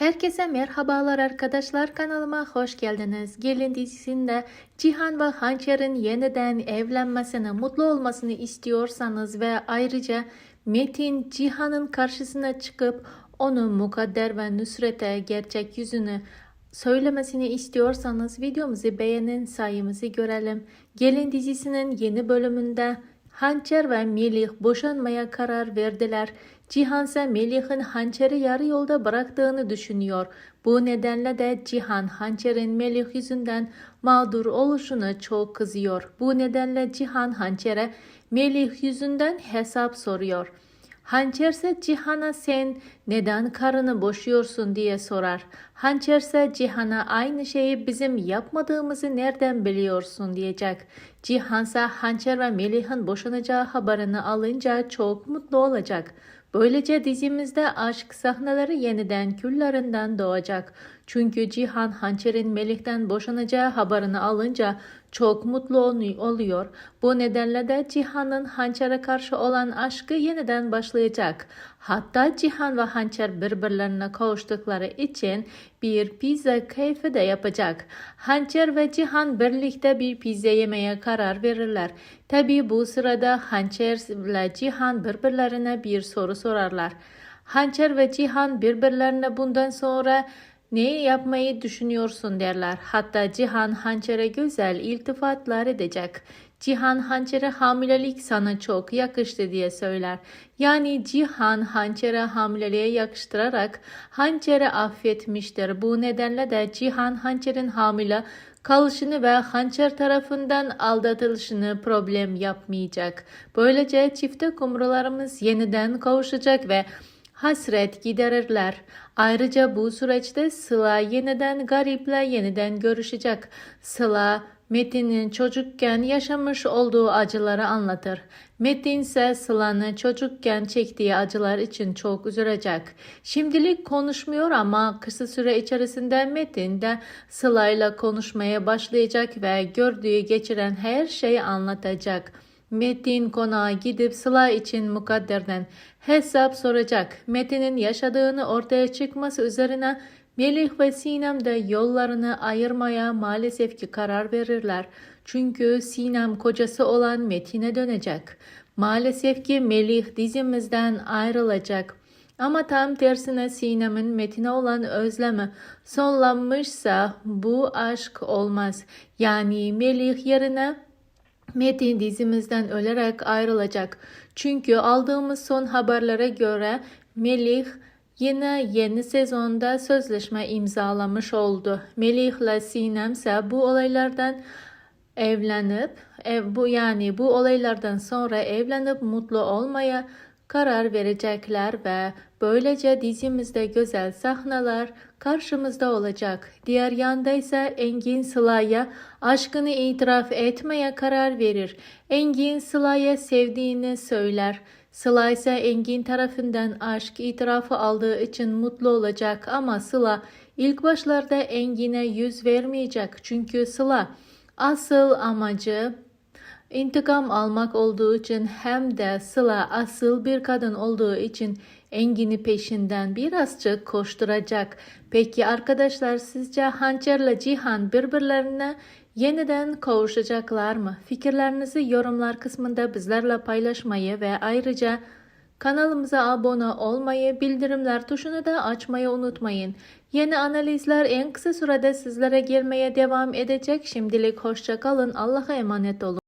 Herkese merhabalar arkadaşlar kanalıma hoş geldiniz. Gelin dizisinde Cihan ve Hançer'in yeniden evlenmesini, mutlu olmasını istiyorsanız ve ayrıca Metin Cihan'ın karşısına çıkıp onu Mukadder ve Nusret'e gerçek yüzünü söylemesini istiyorsanız videomuzu beğenin sayımızı görelim. Gelin dizisinin yeni bölümünde Hançer ve Melih boşanmaya karar verdiler. Cihan ise Melih'in Hançer'i yarı yolda bıraktığını düşünüyor. Bu nedenle de Cihan Hançer'in Melih yüzünden mağdur oluşuna çok kızıyor. Bu nedenle Cihan Hançer'e Melih yüzünden hesap soruyor. Hançer ise Cihan'a sen neden karını boşuyorsun diye sorar. Hançer ise Cihan'a aynı şeyi bizim yapmadığımızı nereden biliyorsun diyecek. Cihan ise Hançer ve Melih'in boşanacağı haberini alınca çok mutlu olacak. Böylece dizimizde aşk sahneleri yeniden küllerinden doğacak. Çünkü Cihan Hançer'in Melih'ten boşanacağı haberini alınca çok mutlu oluyor. Bu nedenle de Cihan'ın Hançer'e karşı olan aşkı yeniden başlayacak. Hatta Cihan ve Hançer birbirlerine kavuştukları için bir pizza keyfi de yapacak. Hançer ve Cihan birlikte bir pizza yemeye karar verirler. Tabi bu sırada Hançer ile Cihan birbirlerine bir soru sorarlar. Hançer ve Cihan birbirlerine bundan sonra ne yapmayı düşünüyorsun derler. Hatta Cihan Hançer'e güzel iltifatlar edecek. Cihan Hançer'e hamilelik sana çok yakıştı diye söyler. Yani Cihan Hançer'e hamileliğe yakıştırarak Hançer'e affetmiştir. Bu nedenle de Cihan Hançer'in hamile kalışını ve hançer tarafından aldatılışını problem yapmayacak. Böylece çifte kumrularımız yeniden kavuşacak ve hasret giderirler. Ayrıca bu süreçte Sıla yeniden Garip'le yeniden görüşecek. Sıla Metin'in çocukken yaşamış olduğu acıları anlatır. Metin ise Sıla'nın çocukken çektiği acılar için çok üzülecek. Şimdilik konuşmuyor ama kısa süre içerisinde Metin de Sıla'yla konuşmaya başlayacak ve gördüğü geçiren her şeyi anlatacak. Metin konağa gidip Sıla için mukadderden hesap soracak. Metin'in yaşadığını ortaya çıkması üzerine Melih ve Sinem de yollarını ayırmaya maalesef ki karar verirler. Çünkü Sinem kocası olan Metin'e dönecek. Maalesef ki Melih dizimizden ayrılacak. Ama tam tersine Sinem'in Metin'e olan özlemi sonlanmışsa bu aşk olmaz. Yani Melih yerine Metin dizimizden ölerek ayrılacak. Çünkü aldığımız son haberlere göre Melih yine yeni sezonda sözleşme imzalamış oldu. Melih ile Sinem ise bu olaylardan evlenip ev, bu yani bu olaylardan sonra evlenip mutlu olmaya karar verecekler ve böylece dizimizde güzel sahneler karşımızda olacak. Diğer yanda ise Engin Sıla'ya aşkını itiraf etmeye karar verir. Engin Sıla'ya sevdiğini söyler. Sıla ise Engin tarafından aşk itirafı aldığı için mutlu olacak ama Sıla ilk başlarda Engin'e yüz vermeyecek. Çünkü Sıla asıl amacı İntikam almak olduğu için hem de Sıla asıl bir kadın olduğu için Engin'i peşinden birazcık koşturacak. Peki arkadaşlar sizce Hançer'le Cihan birbirlerine yeniden kavuşacaklar mı? Fikirlerinizi yorumlar kısmında bizlerle paylaşmayı ve ayrıca kanalımıza abone olmayı, bildirimler tuşunu da açmayı unutmayın. Yeni analizler en kısa sürede sizlere gelmeye devam edecek. Şimdilik hoşça kalın. Allah'a emanet olun.